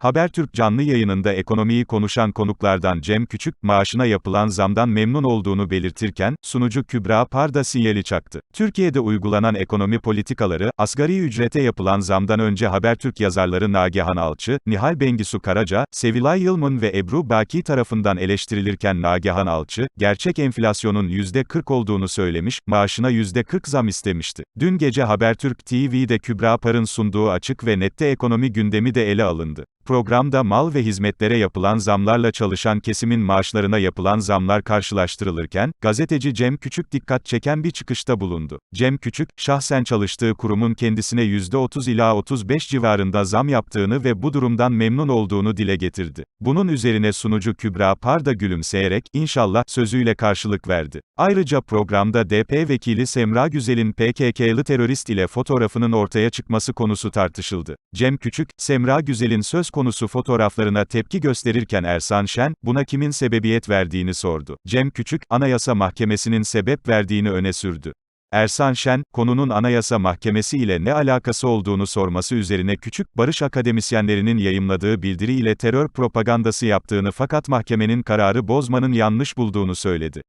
Habertürk canlı yayınında ekonomiyi konuşan konuklardan Cem Küçük, maaşına yapılan zamdan memnun olduğunu belirtirken, sunucu Kübra Parda sinyali çaktı. Türkiye'de uygulanan ekonomi politikaları, asgari ücrete yapılan zamdan önce Habertürk yazarları Nagihan Alçı, Nihal Bengisu Karaca, Sevilay Yılmın ve Ebru Baki tarafından eleştirilirken Nagihan Alçı, gerçek enflasyonun %40 olduğunu söylemiş, maaşına %40 zam istemişti. Dün gece Habertürk TV'de Kübra Par'ın sunduğu açık ve nette ekonomi gündemi de ele alındı. Programda mal ve hizmetlere yapılan zamlarla çalışan kesimin maaşlarına yapılan zamlar karşılaştırılırken, gazeteci Cem Küçük dikkat çeken bir çıkışta bulundu. Cem Küçük, şahsen çalıştığı kurumun kendisine %30 ila 35 civarında zam yaptığını ve bu durumdan memnun olduğunu dile getirdi. Bunun üzerine sunucu Kübra Parda gülümseyerek, inşallah, sözüyle karşılık verdi. Ayrıca programda DP vekili Semra Güzel'in PKK'lı terörist ile fotoğrafının ortaya çıkması konusu tartışıldı. Cem Küçük, Semra Güzel'in söz konusu fotoğraflarına tepki gösterirken Ersan Şen, buna kimin sebebiyet verdiğini sordu. Cem Küçük, Anayasa Mahkemesi'nin sebep verdiğini öne sürdü. Ersan Şen, konunun Anayasa Mahkemesi ile ne alakası olduğunu sorması üzerine Küçük, barış akademisyenlerinin yayımladığı bildiri ile terör propagandası yaptığını fakat mahkemenin kararı bozmanın yanlış bulduğunu söyledi.